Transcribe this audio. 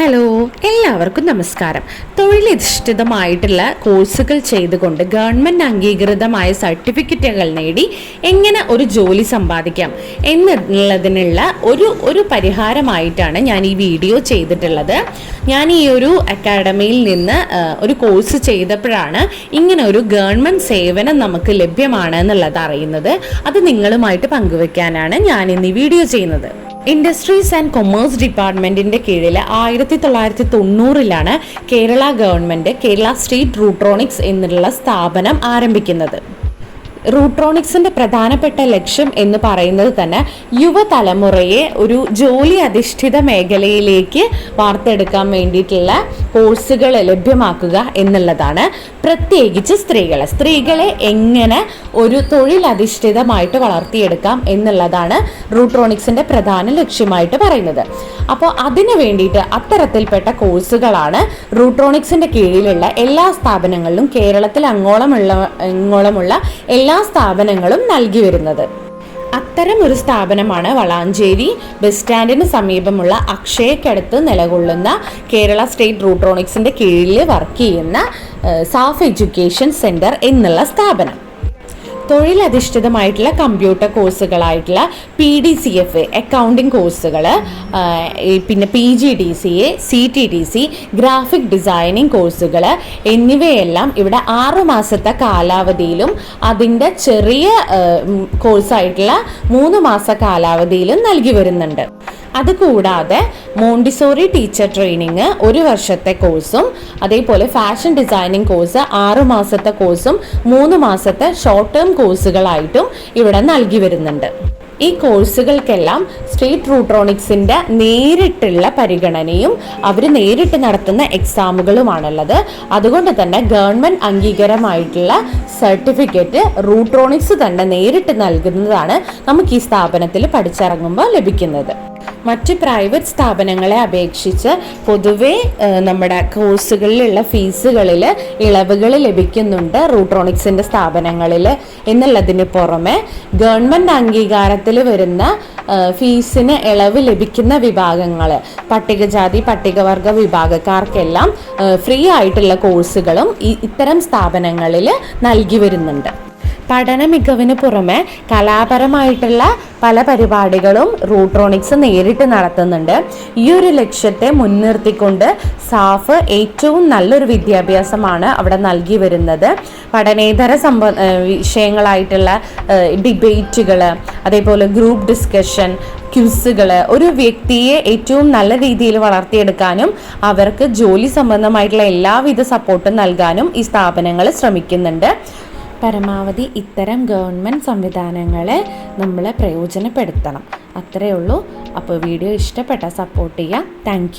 Hello എല്ലാവർക്കും നമസ്കാരം. തൊഴിലധിഷ്ഠിതമായിട്ടുള്ള കോഴ്സുകൾ ചെയ്തുകൊണ്ട് ഗവൺമെന്റ് അംഗീകൃതമായ സർട്ടിഫിക്കറ്റുകൾ നേടി എങ്ങനെ ഒരു ജോലി സമ്പാദിക്കാം എന്നുള്ളതിനുള്ള ഒരു ഒരു പരിഹാരമായിട്ടാണ് ഞാൻ ഈ വീഡിയോ ചെയ്തിട്ടുള്ളത്. ഞാൻ ഈ ഒരു അക്കാഡമിയിൽ നിന്ന് ഒരു കോഴ്സ് ചെയ്തപ്പോഴാണ് ഇങ്ങനെ ഒരു ഗവൺമെന്റ് സേവനം നമുക്ക് ലഭ്യമാണ് എന്നുള്ളത് അറിയുന്നത്. അത് നിങ്ങളുമായിട്ട് പങ്കുവെക്കാനാണ് ഞാൻ ഇന്ന് ഈ വീഡിയോ ചെയ്യുന്നത്. ഇൻഡസ്ട്രീസ് ആൻഡ് കൊമേഴ്സ് ഡിപ്പാർട്ട്മെന്റിന്റെ കീഴിൽ ആയിരത്തി തൊള്ളായിരത്തി തൊണ്ണൂറിലാണ് കേരള ഗവൺമെന്റ് കേരള സ്റ്റേറ്റ് റൂട്രോണിക്സ് എന്നുള്ള സ്ഥാപനം ആരംഭിക്കുന്നത്. റൂട്രോണിക്സിന്റെ പ്രധാനപ്പെട്ട ലക്ഷ്യം എന്ന് പറയുന്നത് തന്നെ യുവതലമുറയെ ഒരു ജോലി അധിഷ്ഠിത മേഖലയിലേക്ക് വാർത്തെടുക്കാൻ വേണ്ടിയിട്ടുള്ള കോഴ്സുകൾ ലഭ്യമാക്കുക എന്നുള്ളതാണ്. പ്രത്യേകിച്ച് സ്ത്രീകളെ. സ്ത്രീകളെ എങ്ങനെ ഒരു തൊഴിലധിഷ്ഠിതമായിട്ട് വളർത്തിയെടുക്കാം എന്നുള്ളതാണ് റൂട്രോണിക്സിന്റെ പ്രധാന ലക്ഷ്യമായിട്ട് പറയുന്നത്. അപ്പോൾ അതിനു വേണ്ടിയിട്ട് അത്തരത്തിൽപ്പെട്ട കോഴ്സുകളാണ് റൂട്രോണിക്സിന്റെ കീഴിലുള്ള എല്ലാ സ്ഥാപനങ്ങളിലും കേരളത്തിൽ അങ്ങോളമുള്ള അങ്ങോളമുള്ള എല്ലാ സ്ഥാപനങ്ങളും നൽകി വരുന്നത്. അത്തരം ഒരു സ്ഥാപനമാണ് വളാഞ്ചേരി. ബസ് സ്റ്റാൻഡിന് സമീപമുള്ള അക്ഷയക്കടുത്ത് നിലകൊള്ളുന്ന കേരള സ്റ്റേറ്റ് റൂട്രോണിക്സിന്റെ കീഴിൽ വർക്ക് ചെയ്യുന്ന സാഫ് എഡ്യൂക്കേഷൻ സെന്റർ എന്നുള്ള സ്ഥാപനം. തൊഴിലധിഷ്ഠിതമായിട്ടുള്ള computer കോഴ്സുകളായിട്ടുള്ള P D C F accounting കോഴ്സുകൾ പിന്നെ P G D C A C T D C graphic designing കോഴ്സുകൾ എന്നിവയെല്ലാം ഇവിടെ ആറു മാസത്തെ കാലാവധിയിലും അതിന്റെ ചെറിയ കോഴ്സായിട്ടുള്ള മൂന്ന് മാസ കാലാവധിയിലും നൽകി വരുന്നുണ്ട്. അതുകൂടാതെ മോണ്ടിസോറി ടീച്ചർ ട്രെയിനിങ് ഒരു വർഷത്തെ കോഴ്സും അതേപോലെ ഫാഷൻ ഡിസൈനിങ് കോഴ്സ് ആറു മാസത്തെ കോഴ്സും മൂന്ന് മാസത്തെ ഷോർട്ട് ടേം കോഴ്സുകളായിട്ടും ഇവിടെ നൽകി വരുന്നുണ്ട്. ഈ കോഴ്സുകൾക്കെല്ലാം സ്റ്റേറ്റ് റൂട്രോണിക്സിന്റെ നേരിട്ടുള്ള പരിഗണനയും അവർ നേരിട്ട് നടത്തുന്ന എക്സാമുകളുമാണുള്ളത് അതുകൊണ്ട് തന്നെ ഗവൺമെന്റ് അംഗീകാരമായിട്ടുള്ള സർട്ടിഫിക്കറ്റ് റൂട്രോണിക്സ് തന്നെ നേരിട്ട് നൽകുന്നതാണ് നമുക്ക് ഈ സ്ഥാപനത്തിൽ പഠിച്ചിറങ്ങുമ്പോൾ ലഭിക്കുന്നത്. മറ്റ് പ്രൈവറ്റ് സ്ഥാപനങ്ങളെ അപേക്ഷിച്ച് പൊതുവേ നമ്മുടെ കോഴ്സുകളിലുള്ള ഫീസുകളിൽ ഇളവുകൾ ലഭിക്കുന്നുണ്ട് റൂട്രോണിക്സിന്റെ സ്ഥാപനങ്ങളിൽ എന്നുള്ളതിന് പുറമെ ഗവൺമെന്റ് അംഗീകാരത്തിൽ വരുന്ന ഫീസിന് ഇളവ് ലഭിക്കുന്ന വിഭാഗങ്ങൾ പട്ടികജാതി പട്ടികവർഗ വിഭാഗക്കാർക്കെല്ലാം ഫ്രീ ആയിട്ടുള്ള കോഴ്സുകളും ഇത്തരം സ്ഥാപനങ്ങളിൽ നൽകി വരുന്നുണ്ട്. പഠന മികവിന് പുറമെ കലാപരമായിട്ടുള്ള പല പരിപാടികളും റൂട്രോണിക്സ് നേരിട്ട് നടത്തുന്നുണ്ട്. ഈ ഒരു ലക്ഷ്യത്തെ മുൻനിർത്തിക്കൊണ്ട് സാഫ് ഏറ്റവും നല്ലൊരു വിദ്യാഭ്യാസമാണ് അവിടെ നൽകി വരുന്നത്. പഠനേതര സംബ വിഷയങ്ങളായിട്ടുള്ള ഡിബേറ്റുകൾ അതേപോലെ ഗ്രൂപ്പ് ഡിസ്കഷൻ ക്യൂസുകൾ ഒരു വ്യക്തിയെ ഏറ്റവും നല്ല രീതിയിൽ വളർത്തിയെടുക്കാനും അവർക്ക് ജോലി സംബന്ധമായിട്ടുള്ള എല്ലാവിധ സപ്പോർട്ടും നൽകാനും ഈ സ്ഥാപനങ്ങൾ ശ്രമിക്കുന്നുണ്ട്. പരമാവധി ഇത്തരം ഗവൺമെന്റ് സംവിധാനങ്ങളെ നമ്മൾ പ്രയോജനപ്പെടുത്തണം. അത്രയേ ഉള്ളൂ. അപ്പോൾ വീഡിയോ ഇഷ്ടപ്പെട്ടാൽ സപ്പോർട്ട് ചെയ്യുക. താങ്ക്